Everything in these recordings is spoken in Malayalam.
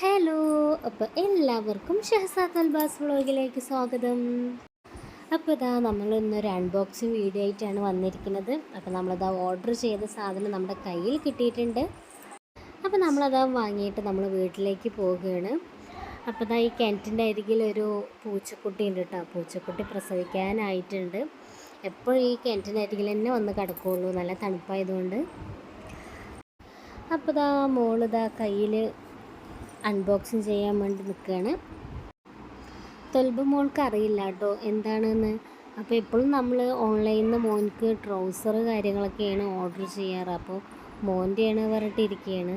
ഹലോ അപ്പോൾ എല്ലാവർക്കും ഷഹസാദ് അൽബാസ് വ്ളോഗിലേക്ക് സ്വാഗതം. അപ്പോൾ ഇതാ നമ്മൾ ഇന്നൊരു അൺബോക്സിങ് വീഡിയോ ആയിട്ടാണ് വന്നിരിക്കുന്നത്. അപ്പോൾ നമ്മളിതാ ഓർഡർ ചെയ്ത സാധനം നമ്മുടെ കയ്യിൽ കിട്ടിയിട്ടുണ്ട്. അപ്പോൾ നമ്മളതാ വാങ്ങിയിട്ട് നമ്മൾ വീട്ടിലേക്ക് പോവുകയാണ്. അപ്പോൾ ഇതാ ഈ കിണറ്റിന്റെ അരികിൽ ഒരു പൂച്ചക്കുട്ടി ഉണ്ട് കേട്ടോ പൂച്ചക്കുട്ടി പ്രസവിക്കാനായിട്ടുണ്ട്. എപ്പോഴും ഈ കിണറ്റിന്റെ അരികിൽ തന്നെ വന്ന് കിടക്കുകയുള്ളൂ നല്ല തണുപ്പായതുകൊണ്ട്. അപ്പോൾ ഇതാ മോളിതാ കയ്യിൽ അൺബോക്സിങ് ചെയ്യാൻ വേണ്ടി നിൽക്കുകയാണ്. തൊൽബ മോൾക്ക് അറിയില്ല കേട്ടോ എന്താണെന്ന്. അപ്പോൾ എപ്പോഴും നമ്മൾ ഓൺലൈനിൽ നിന്ന് മോൻക്ക് ട്രൗസർ കാര്യങ്ങളൊക്കെയാണ് ഓർഡർ ചെയ്യാറ്. അപ്പോൾ മോന്റെയാണ് പറഞ്ഞിട്ടിരിക്കുകയാണ്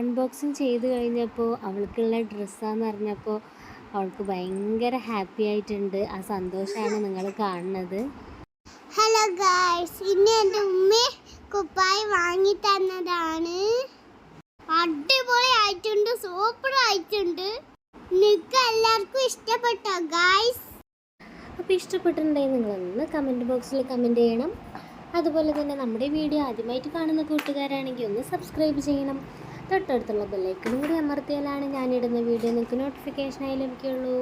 അൺബോക്സിങ് ചെയ്ത് കഴിഞ്ഞപ്പോൾ അവൾക്കുള്ള ഡ്രസ്സാന്ന് പറഞ്ഞപ്പോൾ അവൾക്ക് ഭയങ്കര ഹാപ്പി ആയിട്ടുണ്ട്. ആ സന്തോഷമാണ് നിങ്ങൾ കാണുന്നത്. ഹലോ ഗായ്സ് ഇന്ന് എന്റെ ഉമ്മ കുപ്പായി വാങ്ങി തന്നതാണ്. സൂപ്പർ ആയിട്ടുണ്ട് നിങ്ങൾക്ക് എല്ലാവർക്കും ഇഷ്ടപ്പെട്ടോ ഗായ്സ് അപ്പോൾ ഇഷ്ടപ്പെട്ടിട്ടുണ്ടെങ്കിൽ നിങ്ങളൊന്ന് കമന്റ് ബോക്സിൽ കമന്റ് ചെയ്യണം. അതുപോലെ തന്നെ നമ്മുടെ വീഡിയോ ആദ്യമായിട്ട് കാണുന്ന കൂട്ടുകാരാണെങ്കിൽ ഒന്ന് സബ്സ്ക്രൈബ് ചെയ്യണം. തൊട്ടടുത്തുള്ള ബെല്ലൈക്കനും കൂടി അമർത്തിയാലാണ് ഞാനിടുന്ന വീഡിയോ നിങ്ങൾക്ക് നോട്ടിഫിക്കേഷനായി ലഭിക്കുള്ളൂ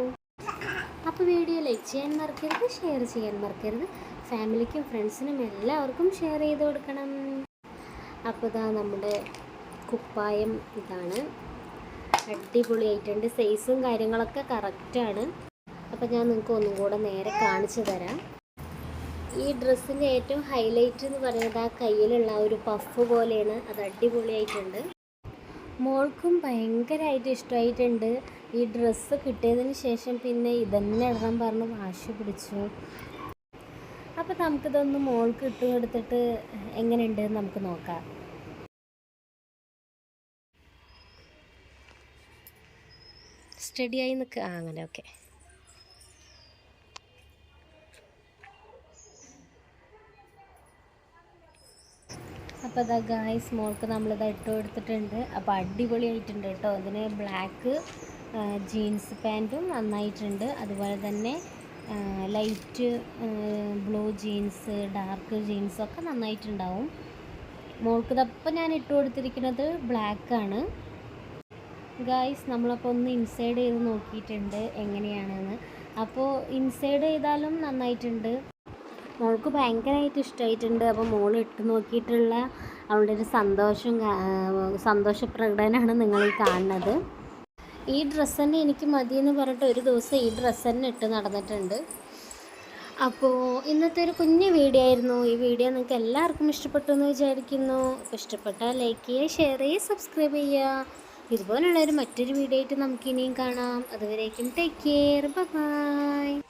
അപ്പോൾ വീഡിയോ ലൈക്ക് ചെയ്യാൻ മറക്കരുത് ഷെയർ ചെയ്യാൻ മറക്കരുത്. ഫാമിലിക്കും ഫ്രണ്ട്സിനും എല്ലാവർക്കും ഷെയർ ചെയ്ത് കൊടുക്കണം. അപ്പോൾ ഇതാ നമ്മുടെ കുപ്പായം ഇതാണ്. അടിപൊളിയായിട്ടുണ്ട്. സൈസും കാര്യങ്ങളൊക്കെ കറക്റ്റാണ് അപ്പോൾ ഞാൻ നിങ്ങൾക്ക് ഒന്നും കൂടെ നേരെ കാണിച്ചു തരാം. ഈ ഡ്രസ്സിന്റെ ഏറ്റവും ഹൈലൈറ്റ് എന്ന് പറയുന്നത് ആ കയ്യിലുള്ള ഒരു പഫ് പോലെയാണ്. അത് അടിപൊളിയായിട്ടുണ്ട്. മോൾക്കും ഭയങ്കരമായിട്ട് ഇഷ്ടമായിട്ടുണ്ട്. ഈ ഡ്രസ്സ് കിട്ടിയതിന് ശേഷം പിന്നെ ഇതന്നെ ഇടണം പറഞ്ഞ് വാശി പിടിച്ചു. അപ്പോൾ നമുക്കിതൊന്ന് മോൾക്ക് ഇട്ട് കൊടുത്തിട്ട് എങ്ങനെയുണ്ട് നമുക്ക് നോക്കാം. സ്റ്റഡിയായി നിൽക്കുക ആ അങ്ങനെ ഓക്കെ അപ്പോൾ അതാ ഗായ്സ് മോൾക്ക് നമ്മളിത് ഇട്ട് കൊടുത്തിട്ടുണ്ട്. അപ്പോൾ അടിപൊളിയായിട്ടുണ്ട് കേട്ടോ. അതിന് ബ്ലാക്ക് ജീൻസ് പാന്റും നന്നായിട്ടുണ്ട്. അതുപോലെ തന്നെ ലൈറ്റ് ബ്ലൂ ജീൻസ് ഡാർക്ക് ജീൻസൊക്കെ നന്നായിട്ടുണ്ടാവും. മോൾക്ക് ഇതപ്പോൾ ഞാൻ ഇട്ട് കൊടുത്തിരിക്കുന്നത് ബ്ലാക്കാണ് ഗായ്സ് നമ്മളപ്പോൾ ഒന്ന് ഇൻസൈഡ് ചെയ്ത് നോക്കിയിട്ടുണ്ട് എങ്ങനെയാണെന്ന്. അപ്പോൾ ഇൻസൈഡ് ചെയ്താലും നന്നായിട്ടുണ്ട്. മോൾക്ക് ഭയങ്കരമായിട്ട് ഇഷ്ടമായിട്ടുണ്ട് അപ്പോൾ മോൾ ഇട്ട് നോക്കിയിട്ടുള്ള അവളുടെ ഒരു സന്തോഷം സന്തോഷ പ്രകടനമാണ് നിങ്ങൾ ഈ കാണുന്നത്. ഈ ഡ്രസ്സ് തന്നെ എനിക്ക് മതിയെന്ന് പറഞ്ഞിട്ട് ഒരു ദിവസം ഈ ഡ്രസ്സ് തന്നെ ഇട്ട് നടന്നിട്ടുണ്ട്. അപ്പോൾ ഇന്നത്തെ ഒരു കുഞ്ഞു വീഡിയോ ആയിരുന്നു. ഈ വീഡിയോ നിങ്ങൾക്ക് എല്ലാവർക്കും ഇഷ്ടപ്പെട്ടു എന്ന് വിചാരിക്കുന്നു. ഇഷ്ടപ്പെട്ടാൽ ലൈക്ക് ചെയ്യുക ഷെയർ ചെയ്യുക സബ്സ്ക്രൈബ് ചെയ്യുക. ഇതുപോലുള്ളൊരു മറ്റൊരു വീഡിയോ ആയിട്ട് നമുക്ക് ഇനിയും കാണാം. അതുവരേക്കും ടേക്ക് കെയർ ബൈ